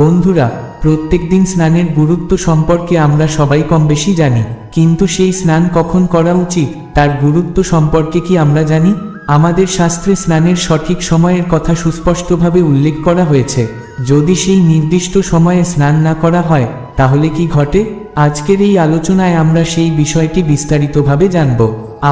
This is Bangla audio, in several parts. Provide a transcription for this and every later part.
বন্ধুরা প্রত্যেকদিন স্নানের গুরুত্ব সম্পর্কে আমরা সবাই কম বেশি জানি, কিন্তু সেই স্নান কখন করা উচিত, তার গুরুত্ব সম্পর্কে কি আমরা জানি? আমাদের শাস্ত্রে স্নানের সঠিক সময়ের কথা সুস্পষ্টভাবে উল্লেখ করা হয়েছে, যদি সেই নির্দিষ্ট সময়ে স্নান না করা হয়, তাহলে কি ঘটে? আজকের এই আলোচনায় আমরা সেই বিষয়টি বিস্তারিতভাবে জানব।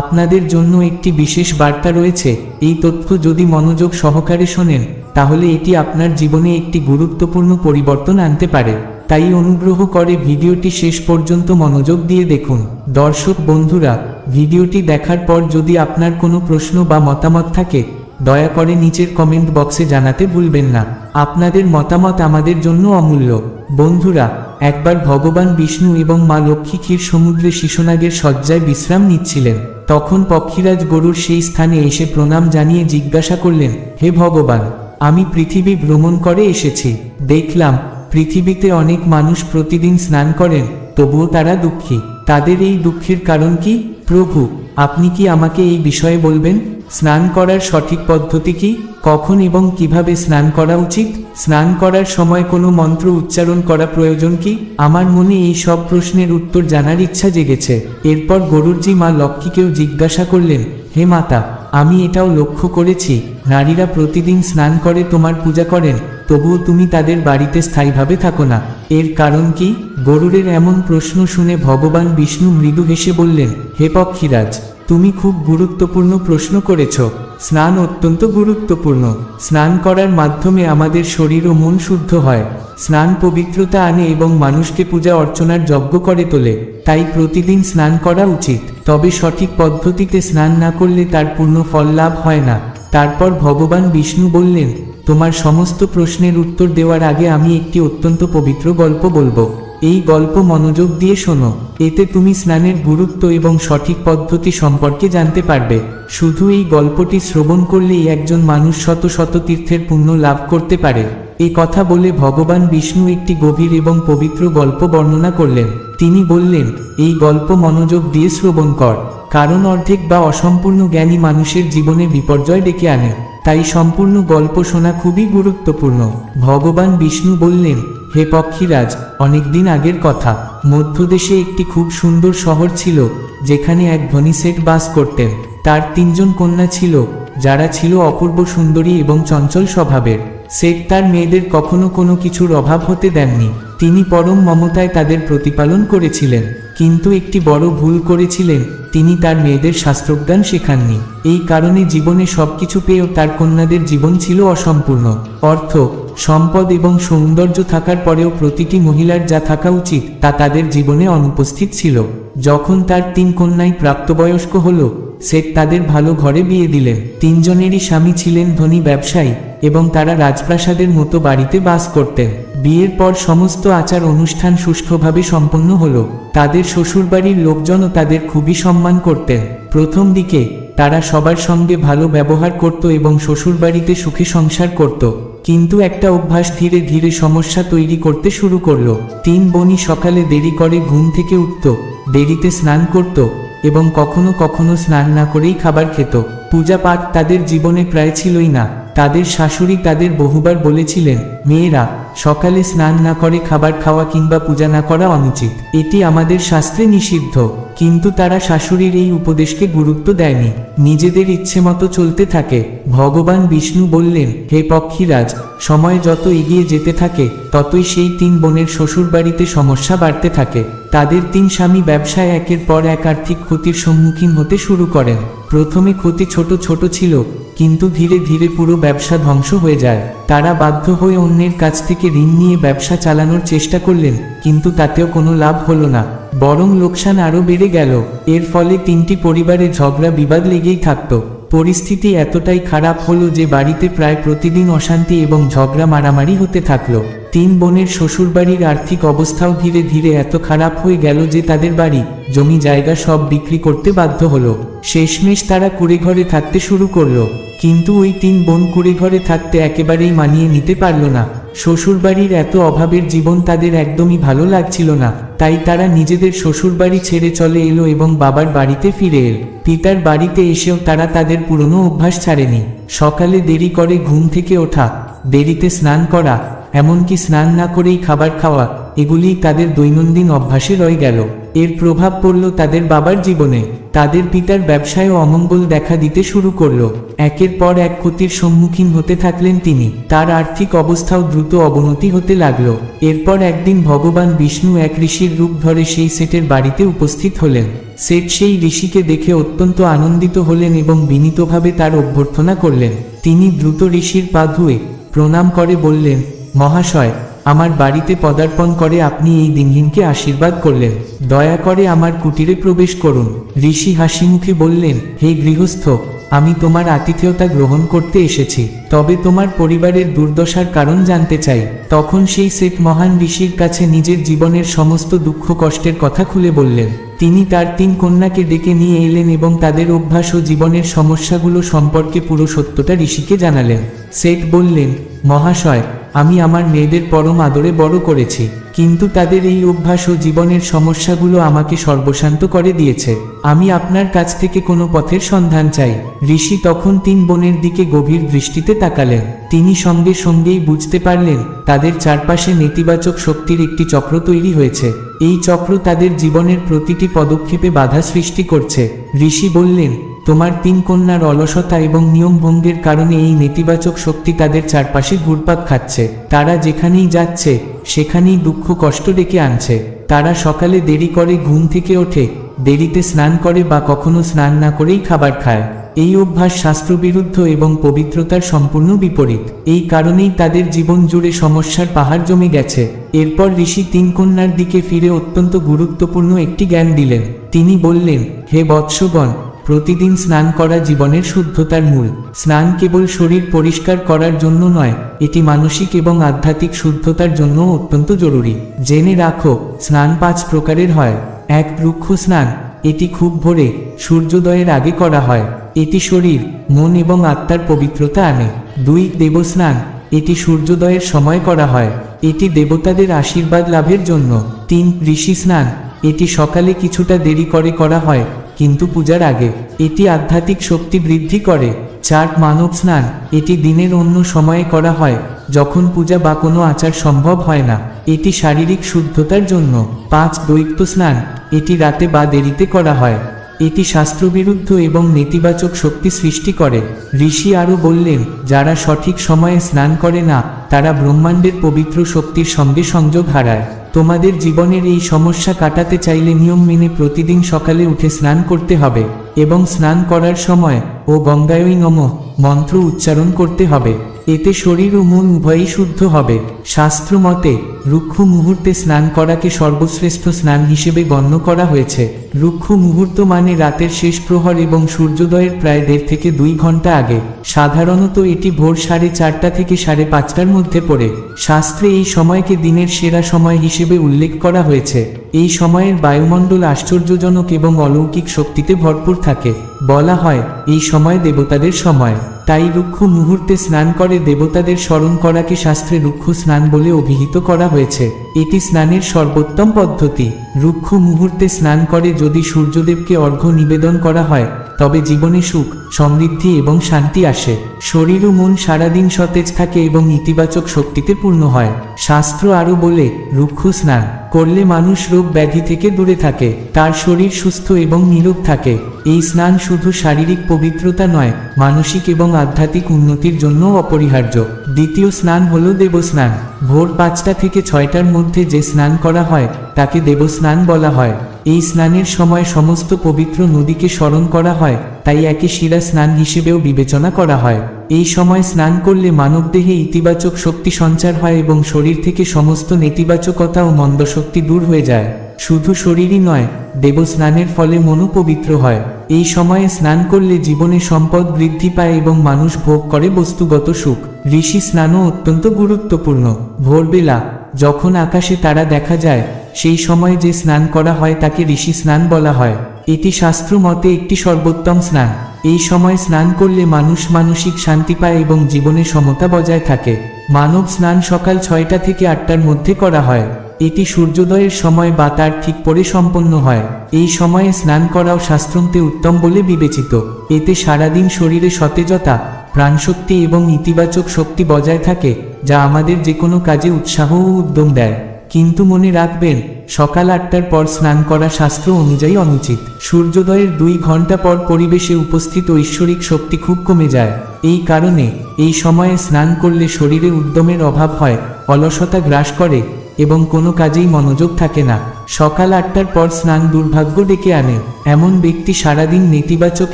আপনাদের জন্য একটি বিশেষ বার্তা রয়েছে, এই তথ্য যদি মনোযোগ সহকারে শোনেন তাহলে এটি আপনার জীবনে একটি গুরুত্বপূর্ণ পরিবর্তন আনতে পারে। তাই অনুগ্রহ করে ভিডিওটি শেষ পর্যন্ত মনোযোগ দিয়ে দেখুন। দর্শক বন্ধুরা, ভিডিওটি দেখার পর যদি আপনার কোনো প্রশ্ন বা মতামত থাকে, দয়া করে নিচের কমেন্ট বক্সে জানাতে ভুলবেন না। আপনাদের মতামত আমাদের জন্য অমূল্য। বন্ধুরা, একবার ভগবান বিষ্ণু এবং মা লক্ষ্মী ক্ষীর সমুদ্রে শিশুনাগের শয্যায় বিশ্রাম নিচ্ছিলেন। তখন পক্ষীরাজ গরুর সেই স্থানে এসে প্রণাম জানিয়ে জিজ্ঞাসা করলেন, হে ভগবান আমি পৃথিবী ভ্রমণ করে এসেছি। দেখলাম, পৃথিবীতে অনেক মানুষ প্রতিদিন স্নান করেন, তবুও তারা দুঃখী। তাদের এই দুঃখের কারণ কি? প্রভু, আপনি কি আমাকে এই বিষয়ে বলবেন? স্নান করার সঠিক পদ্ধতি কি? কখন এবং কীভাবে স্নান করা উচিত? স্নান করার সময় কোনো মন্ত্র উচ্চারণ করা প্রয়োজন কি? আমার মনে এই সব প্রশ্নের উত্তর জানার ইচ্ছা জেগেছে। এরপর গরুরজি মা লক্ষ্মীকেও জিজ্ঞাসা করলেন, হে মাতা আমি এটাও লক্ষ্য করেছি, নারীরা প্রতিদিন স্নান করে তোমার পূজা করেন, তবুও তুমি তাদের বাড়িতে স্থায়ীভাবে থাকো না। এর কারণ কি? গরুরের এমন প্রশ্ন শুনে ভগবান বিষ্ণু মৃদু হেসে বললেন, হে পক্ষীরাজ তুমি খুব গুরুত্বপূর্ণ প্রশ্ন করেছ। স্নান অত্যন্ত গুরুত্বপূর্ণ। স্নান করার মাধ্যমে আমাদের শরীর ও মন শুদ্ধ হয়। স্নান পবিত্রতা আনে এবং মানুষকে পূজা অর্চনার যজ্ঞ করে তোলে। তাই প্রতিদিন স্নান করা উচিত। তবে সঠিক পদ্ধতিতে স্নান না করলে তার পূর্ণ ফল লাভ হয় না। তারপর ভগবান বিষ্ণু বললেন, তোমার সমস্ত প্রশ্নের উত্তর দেওয়ার আগে আমি একটি অত্যন্ত পবিত্র গল্প বলব। এই গল্প মনোযোগ দিয়ে শোনো। এতে তুমি স্নানের গুরুত্ব এবং সঠিক পদ্ধতি সম্পর্কে জানতে পারবে। শুধু এই গল্পটি শ্রবণ করলেই একজন মানুষ শত শত তীর্থের পুণ্য লাভ করতে পারে। এই কথা বলে ভগবান বিষ্ণু একটি গভীর এবং পবিত্র গল্প বর্ণনা করলেন। তিনি বললেন, এই গল্প মনোযোগ দিয়ে শ্রবণ কর। কারণ অর্ধেক বা অসম্পূর্ণ জ্ঞানী মানুষের জীবনে বিপর্যয় ডেকে আনে। তাই সম্পূর্ণ গল্প শোনা খুবই গুরুত্বপূর্ণ। ভগবান বিষ্ণু বললেন হে পক্ষীরাজ, অনেকদিন আগের কথা। মধ্যদেশে একটি খুব সুন্দর শহর ছিল, যেখানে এক ধনী শেঠ বাস করতেন। তার তিনজন কন্যা ছিল, যারা ছিল অপূর্ব সুন্দরী এবং চঞ্চল স্বভাবের। শেখ তার মেয়েদের কখনো কোনো কিছুর অভাব হতে দেননি। তিনি পরম মমতায় তাদের প্রতিপালন করেছিলেন। কিন্তু একটি বড় ভুল করেছিলেন, তিনি তার মেয়েদের শাস্ত্রজ্ঞান শেখাননি। এই কারণে জীবনে সবকিছু পেয়েও তার কন্যাদের জীবন ছিল অসম্পূর্ণ। অর্থ সম্পদ এবং সৌন্দর্য থাকার পরেও প্রতিটি মহিলার যা থাকা উচিত তা তাদের জীবনে অনুপস্থিত ছিল। যখন তার তিন কন্যাই প্রাপ্তবয়স্ক হল শেখ তাদের ভালো ঘরে বিয়ে দিলেন। তিনজনেরই স্বামী ছিলেন ধনী ব্যবসায়ী এবং তারা রাজপ্রাসাদের মতো বাড়িতে বাস করতেন। বিয়ের পর সমস্ত আচার অনুষ্ঠান সুষ্ঠুভাবে সম্পন্ন হলো। তাদের শ্বশুরবাড়ির লোকজনও তাদের খুবই সম্মান করতেন। প্রথম দিকে তারা সবার সঙ্গে ভালো ব্যবহার করত এবং শ্বশুরবাড়িতে সুখে সংসার করত। কিন্তু একটা অভ্যাস ধীরে ধীরে সমস্যা তৈরি করতে শুরু করল। তিন বনি সকালে দেরি করে ঘুম থেকে উঠত, দেরিতে স্নান করত এবং কখনো কখনো স্নান না করেই খাবার খেত। পূজা পাঠ তাদের জীবনে প্রায় ছিলই না। তাদের শাশুড়ি তাদের বহুবার বলেছিলেন, মেয়েরা, সকালে স্নান না করে খাবার খাওয়া কিংবা পূজা না করা অনুচিত। এটি আমাদের শাস্ত্রে নিষিদ্ধ। কিন্তু তারা শাশুড়ির এই উপদেশকে গুরুত্ব দেয়নি। নিজেদের ইচ্ছে মতো চলতে থাকে। ভগবান বিষ্ণু বললেন, হে পক্ষীরাজ, সময় যত এগিয়ে যেতে থাকে, ততই সেই তিন বোনের শ্বশুরবাড়িতে সমস্যা বাড়তে থাকে। তাদের তিন স্বামী ব্যবসায় একের পর এক আর্থিক ক্ষতির সম্মুখীন হতে শুরু করেন। প্রথমে ক্ষতি ছোট ছোট ছিল কিন্তু ধীরে ধীরে পুরো ব্যবসা ধ্বংস হয়ে যায়। তারা বাধ্য হয়ে অন্যের কাছ থেকে ঋণ নিয়ে ব্যবসা চালানোর চেষ্টা করলেন, কিন্তু তাতেও কোনো লাভ হলো না। বরং লোকসান আরও বেড়ে গেল। এর ফলে তিনটি পরিবারে ঝগড়া বিবাদ লেগেই থাকতো। পরিস্থিতি এতটাই খারাপ হলো যে বাড়িতে প্রায় প্রতিদিন অশান্তি এবং ঝগড়া মারামারি হতে থাকল। তিন বোনের শ্বশুরবাড়ির আর্থিক অবস্থাও ধীরে ধীরে এত খারাপ হয়ে গেল যে তাদের বাড়ি, জমি, জায়গা সব বিক্রি করতে বাধ্য হলো। শেষমেশ তারা কুড়ে ঘরে থাকতে শুরু করল। কিন্তু ওই তিন বোন কুড়ে ঘরে থাকতে একেবারেই মানিয়ে নিতে পারল না। শ্বশুরবাড়ির এত অভাবের জীবন তাদের একদমই ভালো লাগছিল না। তাই তারা নিজেদের শ্বশুরবাড়ি ছেড়ে চলে এলো এবং বাবার বাড়িতে ফিরে এল। পিতার বাড়িতে এসেও তারা তাদের পুরনো অভ্যাস ছাড়েনি। সকালে দেরি করে ঘুম থেকে ওঠা, দেরিতে স্নান করা, এমনকি স্নান না করেই খাবার খাওয়া এগুলি তাদের দৈনন্দিন অভ্যাসে রয়ে গেল। এর প্রভাব পড়ল তাদের বাবার জীবনে। তাদের পিতার ব্যবসায়ও অমঙ্গল দেখা দিতে শুরু করল। একের পর এক ক্ষতির সম্মুখীন হতে থাকলেন তিনি। তার আর্থিক অবস্থাও দ্রুত অবনতি হতে লাগল। এরপর একদিন ভগবান বিষ্ণু এক ঋষির রূপ ধরে সেই সেটের বাড়িতে উপস্থিত হলেন। সেট সেই ঋষিকে দেখে অত্যন্ত আনন্দিত হলেন এবং বিনীতভাবে তার অভ্যর্থনা করলেন। তিনি দ্রুত ঋষির পা ধুয়ে প্রণাম করে বললেন, মহাশয় আমার বাড়িতে পদার্পণ করে আপনি এই দিনহীনকে আশীর্বাদ করলেন। দয়া করে আমার কুটিরে প্রবেশ করুন। ঋষি হাসি মুখে বললেন, হে গৃহস্থ, আমি তোমার আতিথেয়তা গ্রহণ করতে এসেছি। তবে তোমার পরিবারের দুর্দশার কারণ জানতে চাই। তখন সেই শেখ মহান ঋষির কাছে নিজের জীবনের সমস্ত দুঃখ কষ্টের কথা খুলে বললেন। তিনি তার তিন কন্যাকে ডেকে নিয়ে এলেন এবং তাদের অভ্যাস ও জীবনের সমস্যাগুলো সম্পর্কে পুরো সত্যটা ঋষিকে জানালেন। শেখ বললেন, মহাশয় আমি আমার মেয়েদের পরম আদরে বড় করেছি, কিন্তু তাদের এই অভ্যাস ও জীবনের সমস্যাগুলো আমাকে সর্বশান্ত করে দিয়েছে। আমি আপনার কাছ থেকে কোনো পথের সন্ধান চাই। ঋষি তখন তিন বোনের দিকে গভীর দৃষ্টিতে তাকালেন। তিনি সঙ্গে সঙ্গেই বুঝতে পারলেন, তাদের চারপাশে নেতিবাচক শক্তির একটি চক্র তৈরি হয়েছে। এই চক্র তাদের জীবনের প্রতিটি পদক্ষেপে বাধা সৃষ্টি করছে। ঋষি বললেন তোমার তিন কন্যার অলসতা এবং নিয়মভঙ্গের কারণে এই নেতিবাচক শক্তি তাদের চারপাশে ঘুরপাক খাচ্ছে। তারা যেখানেই যাচ্ছে, সেখানেই দুঃখ কষ্ট ডেকে আনছে। তারা সকালে দেরি করে ঘুম থেকে ওঠে, দেরিতে স্নান করে বা কখনো স্নান না করেই খাবার খায়। এই অভ্যাস শাস্ত্রবিরুদ্ধ এবং পবিত্রতার সম্পূর্ণ বিপরীত। এই কারণেই তাদের জীবন জুড়ে সমস্যার পাহাড় জমে গেছে। এরপর ঋষি তিন কন্যার দিকে ফিরে অত্যন্ত গুরুত্বপূর্ণ একটি জ্ঞান দিলেন। তিনি বললেন, হে বৎসগণ প্রতিদিন স্নান করা জীবনের শুদ্ধতার মূল। স্নান কেবল শরীর পরিষ্কার করার জন্য নয়, এটি মানসিক এবং আধ্যাত্মিক শুদ্ধতার জন্য অত্যন্ত জরুরি। জেনে রাখো, স্নান পাঁচ প্রকারের হয়। এক, রুক্ষ স্নান। এটি খুব ভোরে, সূর্যোদয়ের আগে করা হয়। এটি শরীর, মন এবং আত্মার পবিত্রতা আনে। দুই দেবস্নান এটি সূর্যোদয়ের সময় করা হয়। এটি দেবতাদের আশীর্বাদ লাভের জন্য। তিন, ঋষি স্নান। এটি সকালে কিছুটা দেরি করে করা হয় কিন্তু পূজার আগে, এটি আধ্যাত্মিক শক্তি বৃদ্ধি করে। চার মানব স্নান, এটি দিনের অন্য সময়ে করা হয়, যখন পূজা বা কোনো আচার সম্ভব হয় না। এটি শারীরিক শুদ্ধতার জন্য। পাঁচ দৈত্য স্নান, এটি রাতে বা দেরিতে করা হয়। এটি শাস্ত্রবিরুদ্ধ এবং নেতিবাচক শক্তি সৃষ্টি করে। ঋষি আরও বললেন, যারা সঠিক সময়ে স্নান করে না, তারা ব্রহ্মাণ্ডের পবিত্র শক্তির সঙ্গে সংযোগ হারায়। তোমাদের জীবনের এই সমস্যা কাটাতে চাইলে নিয়ম মেনে প্রতিদিন সকালে উঠে স্নান করতে হবে এবং স্নান করার সময় ও গঙ্গায়ই নম মন্ত্র উচ্চারণ করতে হবে। এতে শরীর ও মন উভয়ই শুদ্ধ হবে। শাস্ত্র মতে, রুক্ষ মুহূর্তে স্নান করাকে সর্বশ্রেষ্ঠ স্নান হিসেবে গণ্য করা হয়েছে। রুক্ষ মুহূর্ত মানে রাতের শেষ প্রহর এবং সূর্যোদয়ের প্রায় দেড় থেকে দুই ঘণ্টা আগে। সাধারণত এটি ভোর সাড়ে চারটা থেকে সাড়ে পাঁচটার মধ্যে পড়ে। শাস্ত্রে এই সময়কে দিনের সেরা সময় হিসেবে উল্লেখ করা হয়েছে। এই সময়ের বায়ুমণ্ডল আশ্চর্যজনক এবং অলৌকিক শক্তিতে ভরপুর থাকে। বলা হয়, এই সময় দেবতাদের সময়। তাই রুক্ষ মুহূর্তে স্নান করে দেবতাদের স্মরণ করাকে শাস্ত্রে রুক্ষ স্নান বলে অভিহিত করা হয়েছে। এটি স্নানের সর্বোত্তম পদ্ধতি। রুক্ষ মুহূর্তে স্নান করে যদি সূর্যদেবকে অর্ঘ্য নিবেদন করা হয় তবে জীবনে সুখ, সমৃদ্ধি এবং শান্তি আসে। শরীর ও মন সারাদিন সতেজ থাকে এবং ইতিবাচক শক্তিতে পূর্ণ হয়। শাস্ত্র আরও বলে, রুক্ষ স্নান করলে মানুষ রোগ ব্যাধি থেকে দূরে থাকে, তার শরীর সুস্থ এবং নিরোগ থাকে। এই স্নান শুধু শারীরিক পবিত্রতা নয়, মানসিক এবং আধ্যাত্মিক উন্নতির জন্য অপরিহার্য। দ্বিতীয় স্নান হল দেবস্নান। ভোর পাঁচটা থেকে ছয়টার মধ্যে যে স্নান করা হয়, তাকে দেবস্নান বলা হয়। এই স্নানের সময় সমস্ত পবিত্র নদীকে স্মরণ করা হয়, তাই একে শিরা স্নান হিসেবেও বিবেচনা করা হয়। এই সময় স্নান করলে মানবদেহে ইতিবাচক শক্তি সঞ্চার হয় এবং শরীর থেকে সমস্ত নেতিবাচকতা ও মন্দ শক্তি দূর হয়ে যায়। শুধু শরীরই নয় দেব স্নানের ফলে মনও পবিত্র হয়। এই সময়ে স্নান করলে জীবনে সম্পদ বৃদ্ধি পায় এবং মানুষ ভোগ করে বস্তুগত সুখ। ঋষি স্নানও অত্যন্ত গুরুত্বপূর্ণ। ভোরবেলা, যখন আকাশে তারা দেখা যায় সেই সময় যে স্নান করা হয় তাকে ঋষি স্নান বলা হয়। এটি শাস্ত্র মতে একটি সর্বোত্তম স্নান। এই সময় স্নান করলে মানুষ মানসিক শান্তি পায় এবং জীবনে সমতা বজায় থাকে। মানব স্নান সকাল ছয়টা থেকে আটটার মধ্যে করা হয়। এটি সূর্যোদয়ের সময় বা তার ঠিক পরে সম্পন্ন হয়। এই সময়ে স্নান করাও শাস্ত্রন্তে উত্তম বলে বিবেচিত। এতে সারাদিন শরীরে সতেজতা, প্রাণশক্তি এবং ইতিবাচক শক্তি বজায় থাকে, যা আমাদের যে কোনো কাজে উৎসাহ ও উদ্যম দেয়। কিন্তু মনে রাখবেন, সকাল আটটার পর স্নান করা শাস্ত্র অনুযায়ী অনুচিত। সূর্যোদয়ের দুই ঘণ্টা পর পরিবেশে উপস্থিত ঐশ্বরিক শক্তি খুব কমে যায়। এই কারণে, এই সময়ে স্নান করলে শরীরে উদ্যমের অভাব হয়, অলসতা গ্রাস করে, এবং কোনো কাজেই মনোযোগ থাকে না। সকাল আটটার পর স্নান দুর্ভাগ্য ডেকে আনে। এমন ব্যক্তি সারাদিন নেতিবাচক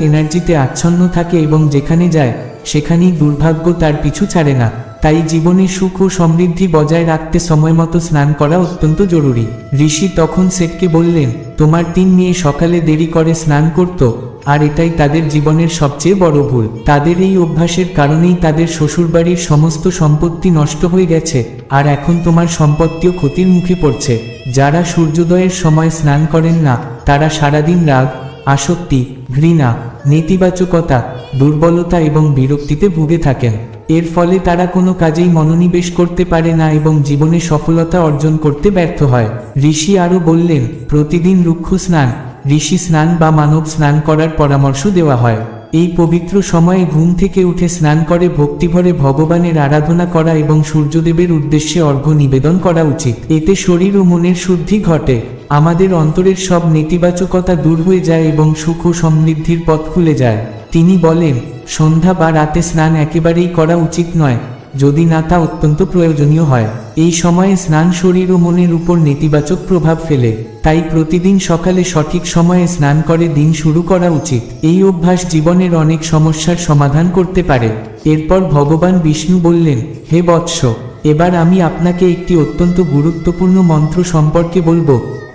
এনার্জিতে আচ্ছন্ন থাকে এবং যেখানে যায়, সেখানেই দুর্ভাগ্য তার পিছু ছাড়ে না। তাই জীবনে সুখ ও সমৃদ্ধি বজায় রাখতে সময়মতো স্নান করা অত্যন্ত জরুরি। ঋষি তখন সেটকে বললেন, তোমার তিন মেয়ে সকালে দেরি করে স্নান করত, আর এটাই তাদের জীবনের সবচেয়ে বড় ভুল। তাদের এই অভ্যাসের কারণেই তাদের শ্বশুরবাড়ির সমস্ত সম্পত্তি নষ্ট হয়ে গেছে, আর এখন তোমার সম্পত্তিও ক্ষতির মুখে পড়ছে। যারা সূর্যোদয়ের সময় স্নান করেন না, তারা সারাদিন রাগ, আসক্তি, ঘৃণা, নেতিবাচকতা, দুর্বলতা এবং বিরক্তিতে ভুগে থাকেন। এর ফলে তারা কোনো কাজেই মনোনিবেশ করতে পারে না এবং জীবনে সফলতা অর্জন করতে ব্যর্থ হয়। ঋষি আরও বললেন, প্রতিদিন রুক্ষ স্নান, ঋষি স্নান বা মানব স্নান করার পরামর্শ দেওয়া হয়। এই পবিত্র সময়ে ঘুম থেকে উঠে স্নান করে ভক্তিভরে ভগবানের আরাধনা করা এবং সূর্যদেবের উদ্দেশ্যে অর্ঘ্য নিবেদন করা উচিত। এতে শরীর ও মনের শুদ্ধি ঘটে। আমাদের অন্তরের সব নেতিবাচকতা দূর হয়ে যায় এবং সুখ ও সমৃদ্ধির পথ খুলে যায়। তিনি বলেন, সন্ধ্যা বা রাতে স্নান একেবারেই করা উচিত নয়, যদি না তা অত্যন্ত প্রয়োজনীয় হয়। এই সময়ে স্নান শরীর ও মনের উপর নেতিবাচক প্রভাব ফেলে, তাই প্রতিদিন সকালে সঠিক সময়ে স্নান করে দিন শুরু করা উচিত। এই অভ্যাস জীবনের অনেক সমস্যার সমাধান করতে পারে। এরপর ভগবান বিষ্ণু বললেন, হে বৎস, এবার আমি আপনাকে একটি অত্যন্ত গুরুত্বপূর্ণ মন্ত্র সম্পর্কে বলব,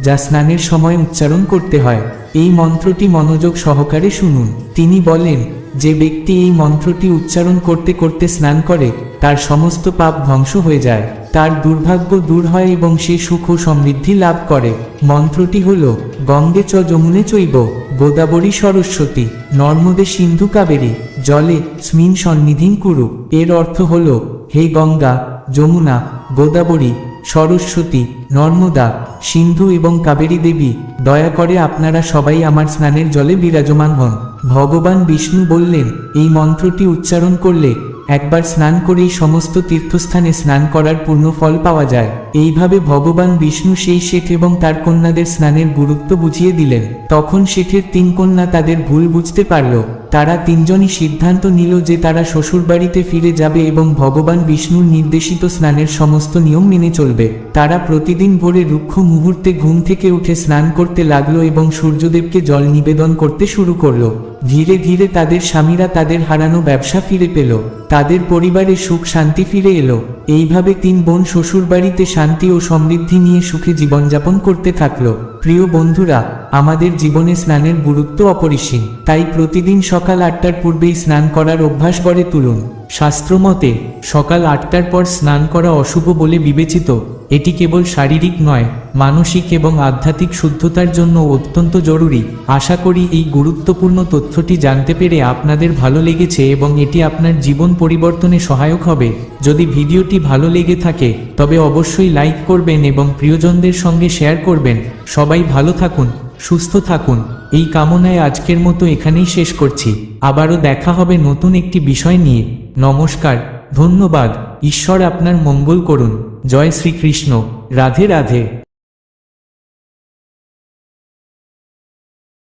যা স্নানের সময় উচ্চারণ করতে হয়। এই মন্ত্রটি মনোযোগ সহকারে শুনুন। তিনি বলেন, যে ব্যক্তি এই মন্ত্রটি উচ্চারণ করতে করতে স্নান করে, তার সমস্ত পাপ ধ্বংস হয়ে যায়। তার দুর্ভাগ্য দূর হয় এবং সে সুখ ও সমৃদ্ধি লাভ করে। মন্ত্রটি হল, গঙ্গে চ যমুনে চৈব, গোদাবরী সরস্বতী, নর্মদে সিন্ধু কাবেরী, জলে স্মিন সন্নিধিং কুরু। এর অর্থ হল, হে গঙ্গা, যমুনা, গোদাবরী সরস্বতী, নর্মদা, সিন্ধু এবং কাবেরী দেবী, দয়া করে আপনারা সবাই আমার স্নানের জলে বিরাজমান হন। ভগবান বিষ্ণু বললেন, এই মন্ত্রটি উচ্চারণ করলে একবার স্নান করেই সমস্ত তীর্থস্থানে স্নান করার পূর্ণ ফল পাওয়া যায়। এইভাবে ভগবান বিষ্ণু সেই শেঠ এবং তার কন্যাদের স্নানের গুরুত্ব বুঝিয়ে দিলেন। তখন শেঠের তিন কন্যা তাদের ভুল বুঝতে পারল। তারা তিনজনই সিদ্ধান্ত নিল যে তারা শ্বশুরবাড়িতে ফিরে যাবে এবং ভগবান বিষ্ণুর নির্দেশিত স্নানের সমস্ত নিয়ম মেনে চলবে। তারা প্রতিদিন ভোরে রুক্ষ মুহূর্তে ঘুম থেকে উঠে স্নান করতে লাগল এবং সূর্যদেবকে জল নিবেদন করতে শুরু করল। ধীরে ধীরে তাদের স্বামীরা তাদের হারানো ব্যবসা ফিরে পেল। তাদের পরিবারে সুখ শান্তি ফিরে এলো। এইভাবে তিন বোন শ্বশুরবাড়িতে শান্তি ও সমৃদ্ধি নিয়ে সুখে জীবনযাপন করতে থাকল। প্রিয় বন্ধুরা আমাদের জীবনে স্নানের গুরুত্ব অপরিসীম, তাই প্রতিদিন সকাল আটটার পূর্বেই স্নান করার অভ্যাস গড়ে তুলুন। শাস্ত্রমতে, সকাল আটটার পর স্নান করা অশুভ বলে বিবেচিত, এটি কেবল শারীরিক নয়, মানসিক এবং আধ্যাত্মিক শুদ্ধতার জন্য অত্যন্ত জরুরি। আশা করি এই গুরুত্বপূর্ণ তথ্যটি জানতে পেরে আপনাদের ভালো লেগেছে এবং এটি আপনার জীবন পরিবর্তনে সহায়ক হবে। যদি ভিডিওটি ভালো লেগে থাকে, তবে অবশ্যই লাইক করবেন এবং প্রিয়জনদের সঙ্গে শেয়ার করবেন। সবাই ভালো থাকুন। সুস্থ থাকুন। এই কামনায় আজকের মতো এখানেই শেষ করছি। আবারও দেখা হবে নতুন একটি বিষয় নিয়ে। নমস্কার, ধন্যবাদ। ঈশ্বর আপনার মঙ্গল করুন। জয় শ্রীকৃষ্ণ। রাধে রাধে।